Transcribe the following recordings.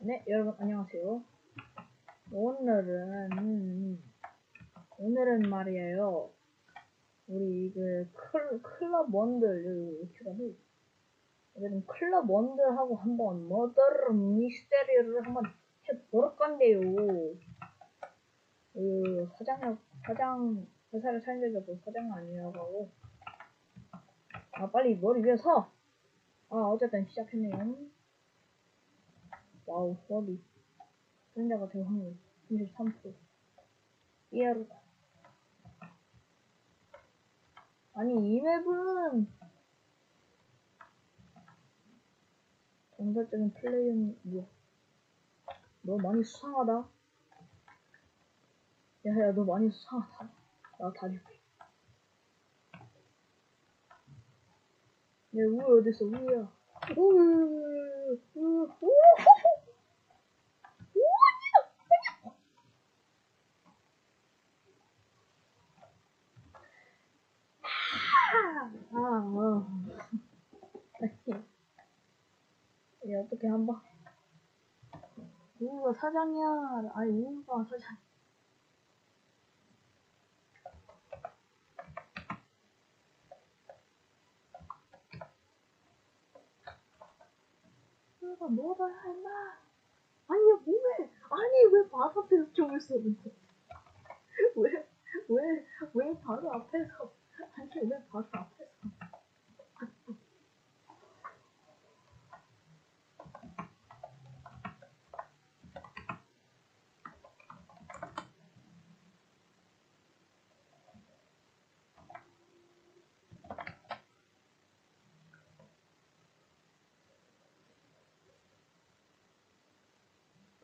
네, 여러분 안녕하세요. 오늘은 음, 오늘은 말이에요. 우리 그 클, 클럽 원들 어떻게 하지? 오늘은 클럽 원들하고 한번 머더 미스테리를 한번 해볼 건데요. 그 사장 사장 회사를 살려줘도 사장 아니라고 하고 아 빨리 머리 위에 서. 아 어쨌든 시작했네요. 와우, 머리. 승자가 될 확률 33%. 이하로다. 아니, 이 맵은 전설적인 플레이는 뭐야? 너 많이 수상하다. 야, 야, 너 많이 수상하다. 나 다 줄게. 내 우유 어딨어, 우유야. 어떻게 한 번. 우우가 사장이야. 아니, 우우가 사장. 우우가 뭐다, 임마. 아니, 뭐해. 아니, 왜 바로 앞에서 총을 쏘는데. 왜, 왜, 왜 바로 앞에서. 아니, 왜 바로 앞에서.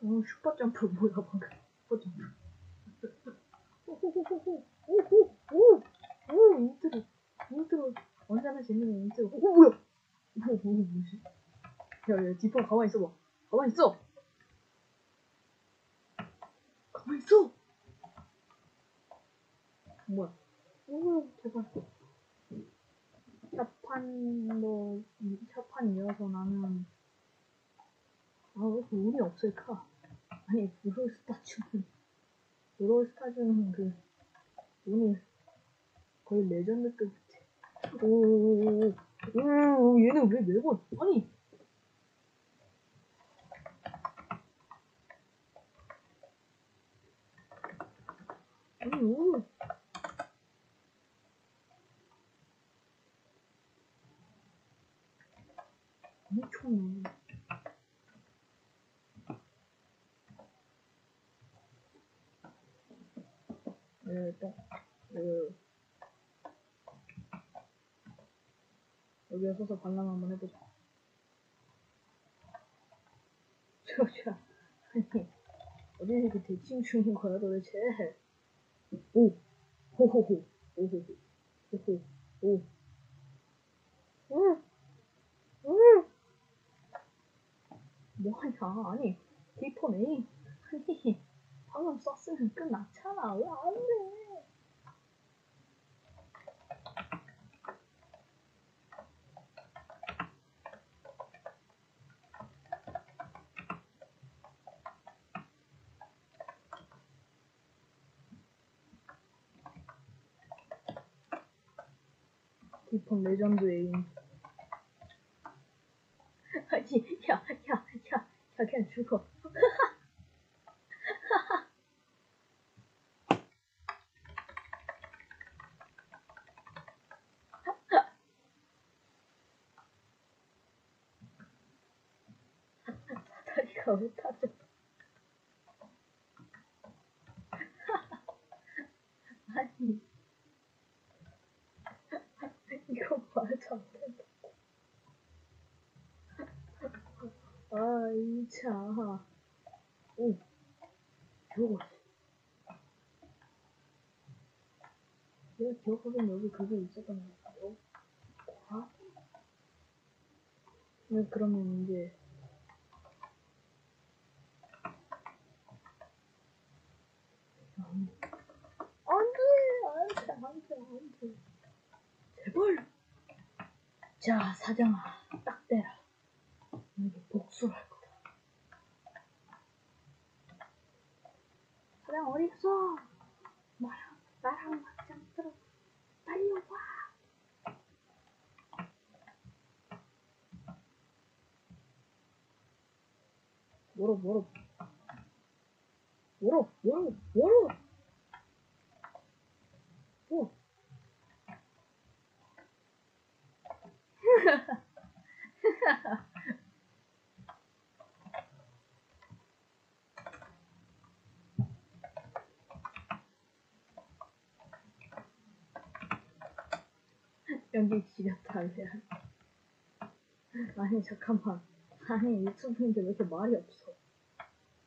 오, 슈퍼점프 뭐야, 방금. 슈퍼점프. 오호호호호. 오호, 오! 오, 인트로. 인트로. 언제나 재밌는 인트로. 오, 뭐야? 오, 오, 뭐지? 야, 야, 지퍼 가만히 있어봐. 가만히 있어! 가만히 있어! 뭐야? 오, 제발. 샷판도, 샷판 이어서 나는, 아, 왜 이렇게 운이 없을까? 아니, 브롤스타즈는, 브롤스타즈는 그, 운이 거의 레전드급 같아. 오, 오, 얘는 왜 매번, 아니! 아니, 오. 엄청 네, 또, 그, 여기에 서서 관람 한번 해보자. 저, 저, 아니, 어디 이렇게 대칭 중인 거야, 도대체? 오! 호호호! 오호호! 호호! 오! 응! 응! 뭐하냐, 아니, 디퍼네. 아니, 방금 썼으면 끝났잖아. 왜 안 돼? 디폰 레전드 에임. 아니, 야, 야, 야, 야, 그냥 죽어. 다리가 왜 타죠? 아니, 2차. 오, 겨울. 내가 기억하기엔 여기 그게 있었던 것 같아요. 과? 네, 그러면 이제. 안 돼, 안 돼, 안 돼, 안 돼. 제발! 자, 사장아, 딱 대라. 이게 복수할 거야. 사장 어디 있어? 나랑 나랑 맞짱 들어 달려와. 뭐로 뭐로 뭐로 뭐로 뭐로 뭐 연기 지렸다 미안 아니 잠깐만. 아니 유튜브인데 왜 이렇게 말이 없어?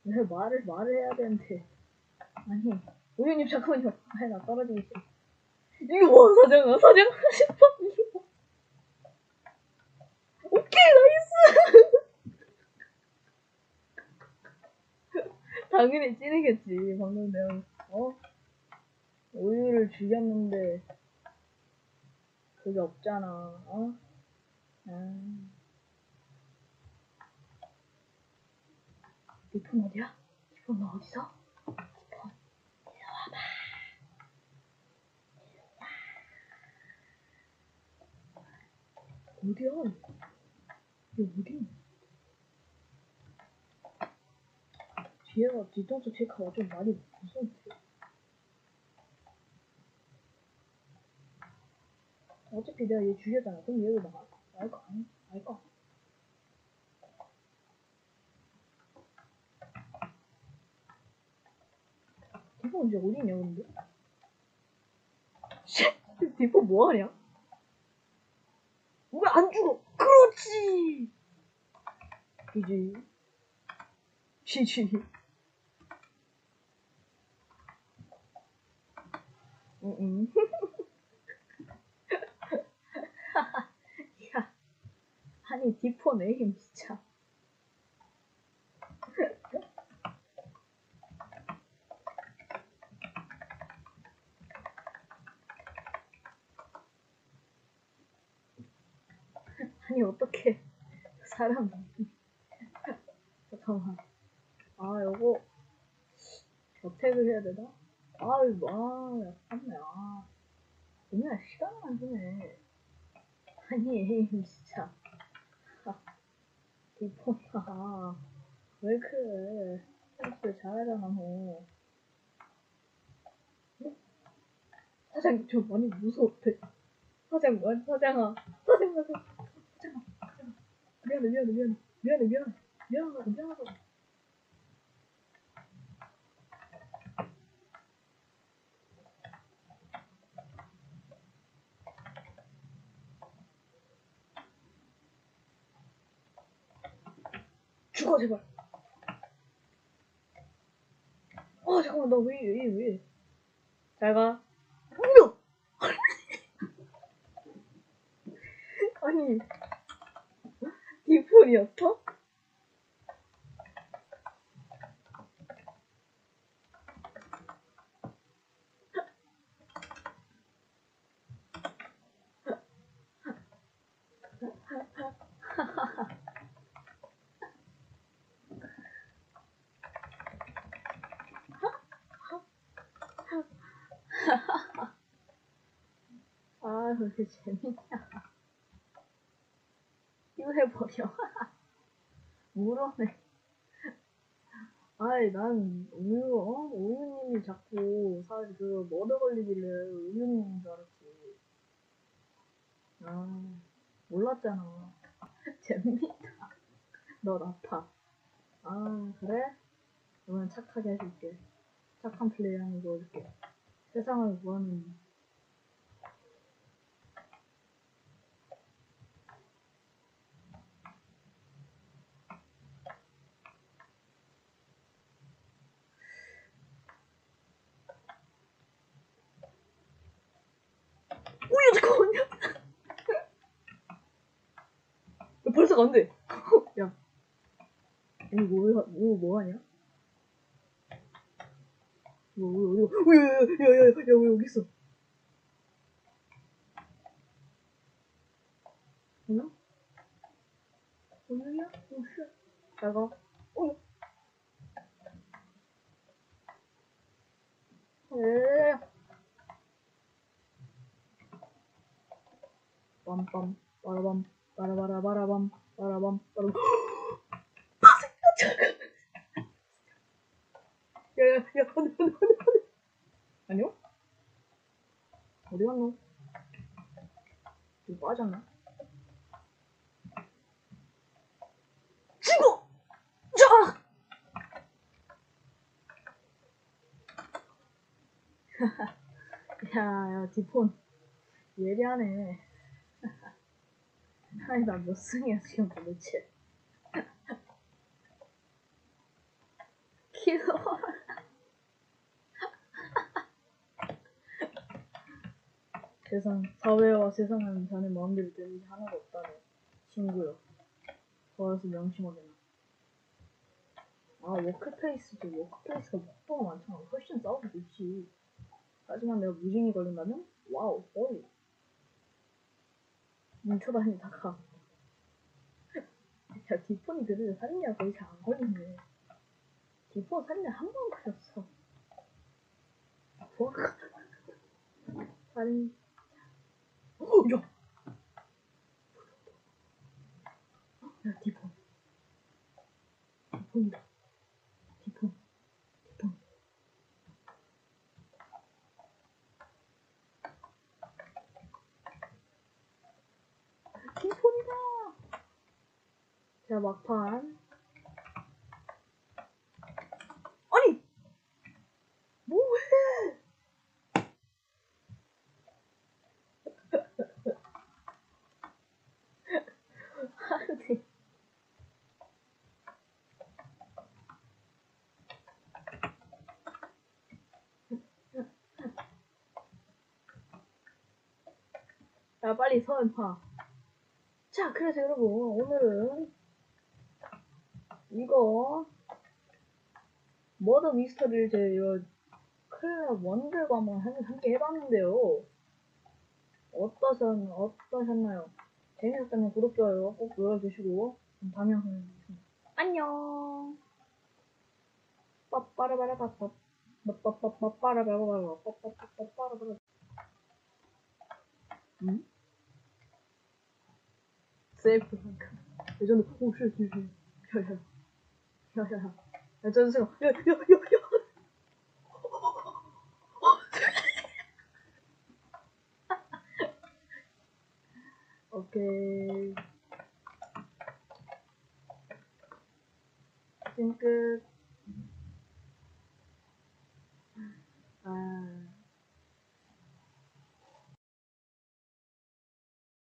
왜 말을 말을 해야 되는데? 아니 우유님 잠깐만요. 아니 나 떨어지기 싫어. 이거 뭐 사장아 사장 싶어? 이거 오케이 나이스! 당연히 찌르겠지 방금 내가. 어? 우유를 죽였는데 그게 없잖아 어 아. 니폰 어디야? 니폰 너 어디서? 니폰 이리 와봐 어디야? 여기 어디? 뒤에가 뒤통수 체크가 좀 많이 무서운데 어차피 내가 얘 죽였잖아 그럼 얘도 나 알거 아니? 알거 디포 이제 어디냐 근데? 씨, 디포 뭐하냐? 왜 안 죽어? 그렇지! 지지. 지지. 응, 응. 야, 아니, 디포 네임 진짜. 아니 어떻게 사람. 잠깐만. 아 요거. 어택을 해야 되나? 아유 아 약간네. 아. 그냥 시간을 안 주네. 아니 에임 진짜. 아, 디포나 왜 그래? 펜스 잘하잖아 너. 사장 저 많이 무서웠대 사장 뭐 사장아. 사장 사장. 사장아 사장아. 미안해 미안해 미안해. 미안해 미안해. 미안하다고 미안하다고 죽어 제발. 아 잠깐만 나 왜 왜 왜 잘가. 안돼 아니 디폰이었어? 아, 왜 이렇게 재밌냐. 이거 해버려. 물어내. 아이, 난 우유, 어? 우유님이 자꾸 사실 그 머드 걸리길래 우유님인 줄 알았지. 아, 몰랐잖아. 재밌다. 너 나타. 아, 그래? 이번엔 착하게 해줄게. 착한 플레이 하는 거 보여줄게. 세상을 구하는 오야 잠깐만요. 야, 벌써 간대. 야, 이거 뭐, 이거 뭐 하냐? 뭐, 뭐, 이거, 야, 야, 야, 야, 야, 야, 왜 여기 있어? 뭐야? 오늘이야? 오, 쉣. 잘 가. 어, 에. 빰빰 빠라밤 빠라바라바라밤 빠라밤 빠라밤 잠깐 야야야 안돼 안돼 안돼 아니요? 어디 갔노? 이거 빠졌나? 죽어! 자! 야, 야, 디폰. 예리하네. 아니, 나 몇 승이야, 지금 도대체. 귀여워. 세상, 사회와 세상은 자네 마음대로 되는 게 하나도 없다네. 친구요. 좋아서 명심하게나. 아, 워크플레이스지. 워크플레이스가 목표가 많잖아. 훨씬 싸우기 좋지. 하지만 내가 무진이 걸린다면? 와우, 홀리. 뭉쳐다니다가. 야, 디폰이 그래도 살인이라 거의 잘 안 걸리네. 디폰 살인에 한번 걸렸어. 뭐? 살인. 어, 야! 야, 디폰. 디폰이다. 디폰. 디폰. 디폰이다! 자, 막판. 아니! 뭐해! 아니. 야, 빨리 서연 파. 자, 그래서 여러분, 오늘은 이거 머더 미스터리를 제 이거 클럽 원들과 한번 한- 함께 해봤는데요. 어떠셨, 어떠셨나요? 재밌었다면 구독, 좋아요 꼭 눌러주시고, 다음 영상에 뵙겠습니다. 안녕! 빠빠라바라빠빠. 빠빠빠빠빠라바라바라. 빠빠빠빠빠라바라. 응? 세이프 잠깐. 예전에 오쉣 쉣 쉣. 야야. 야야. 야 잠시만. 야야야 야. 오케이.